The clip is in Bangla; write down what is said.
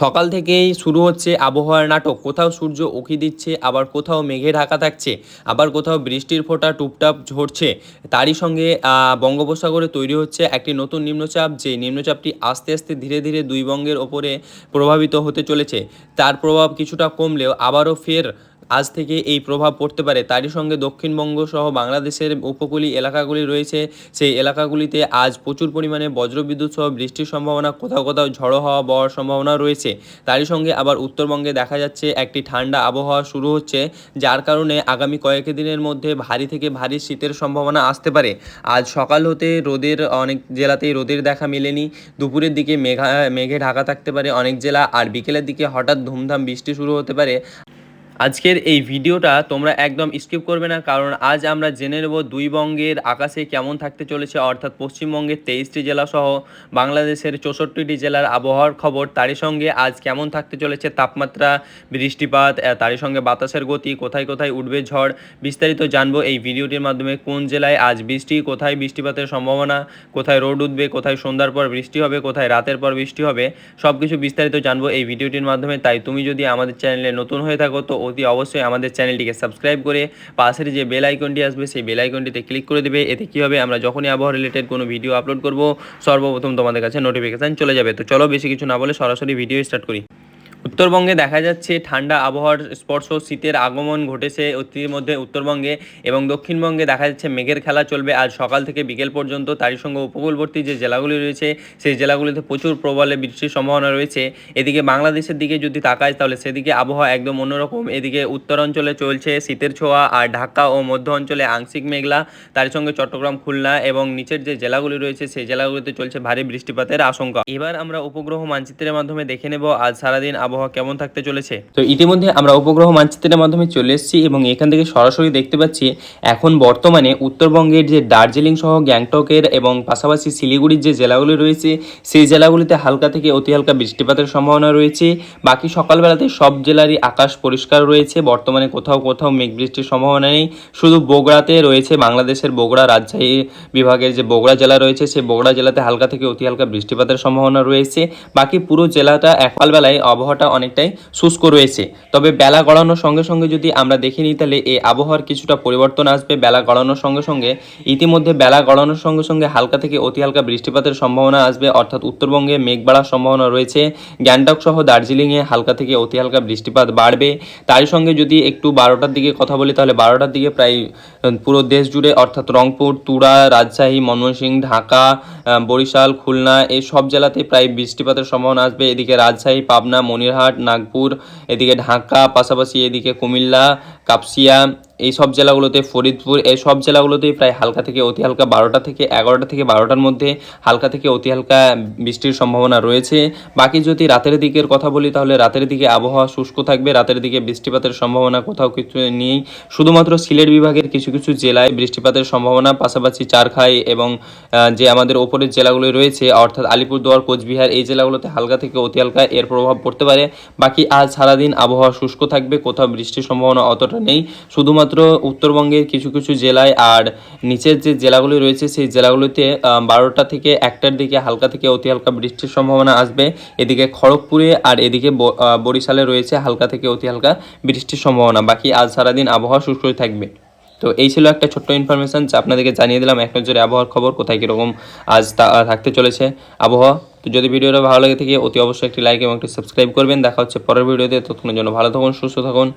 সকাল থেকেই শুরু হচ্ছে আবহাওয়ার নাটক। কোথাও সূর্য উঁকি দিচ্ছে, আবার কোথাও মেঘে ঢাকা থাকছে, আবার কোথাও বৃষ্টির ফোঁটা টুপটাপ ঝরছে। তারই সঙ্গে বঙ্গোপসাগরে তৈরি হচ্ছে একটি নতুন নিম্নচাপ, যে নিম্নচাপটি আস্তে আস্তে ধীরে ধীরে দুই বঙ্গের ওপরে প্রভাবিত হতে চলেছে। তার প্রভাব কিছুটা কমলেও আবারও ফের আজ থেকে এই প্রভাব পড়তে পারে। তারই সঙ্গে দক্ষিণবঙ্গ সহ বাংলাদেশের উপকূলীয় এলাকাগুলি রয়েছে। সেই এলাকাগুলিতে আজ প্রচুর পরিমাণে বজ্রবিদ্যুৎ সহ বৃষ্টির সম্ভাবনা, কোথাও কোথাও ঝড়ো হওয়া বওয়ার সম্ভাবনা রয়েছে। তারই সঙ্গে আবার উত্তরবঙ্গে দেখা যাচ্ছে, একটি ঠান্ডা আবহাওয়া শুরু হচ্ছে, যার কারণে আগামী কয়েক দিনের মধ্যে ভারী থেকে ভারী শীতের সম্ভাবনা আসতে পারে। আজ সকাল হতে রোদের, অনেক জেলাতেই রোদের দেখা মেলেনি। দুপুরের দিকে মেঘা, মেঘে ঢাকা থাকতে পারে অনেক জেলা। আর বিকেলের দিকে হঠাৎ ধুমধাম বৃষ্টি শুরু হতে পারে। আজকের এই ভিডিওটা তোমরা একদম স্কিপ করবে না, কারণ আজ আমরা জেনে নেব দুই বঙ্গের আকাশে কেমন থাকতে চলেছে, অর্থাৎ পশ্চিমবঙ্গের তেইশটি জেলা সহ বাংলাদেশের চৌষট্টিটি জেলার আবহাওয়ার খবর। তারই সঙ্গে আজ কেমন থাকতে চলেছে তাপমাত্রা, বৃষ্টিপাত তারই সঙ্গে বাতাসের গতি, কোথায় কোথায় উঠবে ঝড়, বিস্তারিত জানব এই ভিডিওটির মাধ্যমে। কোন জেলায় আজ বৃষ্টি, কোথায় বৃষ্টিপাতের সম্ভাবনা, কোথায় রোড উঠবে, কোথায় সন্ধ্যার পর বৃষ্টি হবে, কোথায় রাতের পর বৃষ্টি হবে সব কিছু বিস্তারিত জানব এই ভিডিওটির মাধ্যমে। তাই তুমি যদি আমাদের চ্যানেলে নতুন হয়ে থাকো, তো অতি অবশ্যই আমাদের চ্যানেলটিকে সাবস্ক্রাইব করে পাশের যে বেল আইকনটি আসবে, সেই বেল আইকনটিতে ক্লিক করে দেবে। এতে কী হবে? আমরা যখনই আবহাওয়া রিলেটেড কোনো ভিডিও আপলোড করব, সর্বপ্রথম তোমাদের কাছে নোটিফিকেশান চলে যাবে। তো চলো বেশি কিছু না বলে সরাসরি ভিডিও স্টার্ট করি। উত্তরবঙ্গে দেখা যাচ্ছে ঠান্ডা আবহাওয়ার স্পর্শ, শীতের আগমন ঘটেছে মধ্যে উত্তরবঙ্গে এবং দক্ষিণবঙ্গে দেখা যাচ্ছে মেঘের খেলা চলবে। আজ সকাল থেকে বিকেল পর্যন্ত তারই সঙ্গে উপকূলবর্তী যে জেলাগুলি রয়েছে, সেই জেলাগুলিতে প্রচুর প্রবলে বৃষ্টির সম্ভাবনা রয়েছে। এদিকে বাংলাদেশের দিকে যদি তাকায়, তাহলে সেদিকে আবহাওয়া একদম অন্যরকম। এদিকে উত্তরাঞ্চলে চলছে শীতের ছোঁয়া, আর ঢাকা ও মধ্য অঞ্চলে আংশিক মেঘলা তার সঙ্গে চট্টগ্রাম, খুলনা এবং নিচের যে জেলাগুলি রয়েছে, সেই জেলাগুলিতে চলছে ভারী বৃষ্টিপাতের আশঙ্কা। এবার আমরা উপগ্রহ মানচিত্রের মাধ্যমে দেখে নেব। আজ সারাদিন আবহাওয়া কেমন থাকতে চলেছে? তো ইতিমধ্যে আমরা উপগ্রহ মানচিত্রের মাধ্যমে চলে এসেছি এবং এখান থেকে সরাসরি দেখতে পাচ্ছি এখন বর্তমানে উত্তরবঙ্গের যে দার্জিলিং সহ গ্যাংটকের এবং পাশাপাশি শিলিগুড়ির যে জেলাগুলি রয়েছে, সেই জেলাগুলিতে হালকা থেকে অতি হালকা বৃষ্টিপাতের সম্ভাবনা রয়েছে। বাকি সকালবেলাতে সব জেলারই আকাশ পরিষ্কার রয়েছে। বর্তমানে কোথাও কোথাও মেঘ বৃষ্টির সম্ভাবনা নেই। শুধু বগুড়াতে রয়েছে বাংলাদেশের বগুড়া রাজশাহী বিভাগের যে বগুড়া জেলা রয়েছে, সেই বগুড়া জেলাতে হালকা থেকে অতি হালকা বৃষ্টিপাতের সম্ভাবনা রয়েছে। বাকি পুরো জেলাটা সকালবেলায় আবহাওয়াটা অনেকটাই শুষ্ক রয়েছে। তবে বেলা গড়ানোর সঙ্গে সঙ্গে যদি আমরা দেখে নিই, তাহলে এই আবহাওয়ার কিছুটা পরিবর্তন আসবে বেলা গড়ানোর সঙ্গে সঙ্গে। ইতিমধ্যে বেলা গড়ানোর সঙ্গে সঙ্গে হালকা থেকে অতি হালকা বৃষ্টিপাতের সম্ভাবনা আসবে, অর্থাৎ উত্তরবঙ্গে মেঘ বাড়ার সম্ভাবনা রয়েছে। গ্যাংটক সহ দার্জিলিংয়ে হালকা থেকে অতি হালকা বৃষ্টিপাত বাড়বে। তারই সঙ্গে যদি একটু বারোটার দিকে কথা বলি, তাহলে বারোটার দিকে প্রায় পুরো দেশ জুড়ে অর্থাৎ রংপুর, তুরা, রাজশাহী, ময়মনসিংহ, ঢাকা বরিশাল, খুলনা, এই সব জেলাতে প্রায় বৃষ্টিপাতের সম্ভাবনা আসবে। এদিকে রাজশাহী, পাবনা, মনিরহাট, নাগপুর, এদিকে ঢাকা, পাশাপাশি এদিকে কুমিল্লা, কাপসিয়া এই সব জেলাগুলোতে ফরিদপুর, এই সব জেলাগুলোতেই প্রায় হালকা থেকে অতি হালকা বারোটা থেকে এগারোটা থেকে বারোটার মধ্যে হালকা থেকে অতি হালকা বৃষ্টির সম্ভাবনা রয়েছে। বাকি যদি রাতের দিকের কথা বলি, তাহলে রাতের দিকে আবহাওয়া শুষ্ক থাকবে, রাতের দিকে বৃষ্টিপাতের সম্ভাবনা কোথাও কিছু নেই। শুধুমাত্র সিলেট বিভাগের কিছু কিছু জেলায় বৃষ্টিপাতের সম্ভাবনা, পাশাপাশি চারখাই এবং যে আমাদের ওপরের জেলাগুলো রয়েছে, অর্থাৎ আলিপুরদুয়ার, কোচবিহার, এই জেলাগুলোতে হালকা থেকে অতি হালকা এর প্রভাব পড়তে পারে। বাকি আজ সারাদিন আবহাওয়া শুষ্ক থাকবে, কোথাও বৃষ্টির সম্ভাবনা অতটা নেই। শুধুমাত্র উত্তরবঙ্গের কিছু কিছু জেলায় আর নিচের যে জেলাগুলি রয়েছে, সেই জেলাগুলিতে বারোটা থেকে একটার দিকে হালকা থেকে অতি হালকা বৃষ্টির সম্ভাবনা আসবে। এদিকে খড়গপুরে আর এদিকে বরিশালে রয়েছে হালকা থেকে অতি হালকা বৃষ্টির সম্ভাবনা। বাকি আজ সারাদিন আবহাওয়া শুষ্কই থাকবে। তো এই ছিল একটা ছোট্ট ইনফরমেশন যা আপনাদেরকে জানিয়ে দিলাম। এক নজরে আবহাওয়ার খবর, কোথায় কীরকম আজ থাকতে চলেছে আবহাওয়া। তো যদি ভিডিওটা ভালো লাগে থাকে, অতি অবশ্যই একটি লাইক এবং একটি সাবস্ক্রাইব করবেন। দেখা হচ্ছে পরের ভিডিওতে। ততক্ষণের জন্য ভালো থাকুন, সুস্থ থাকুন।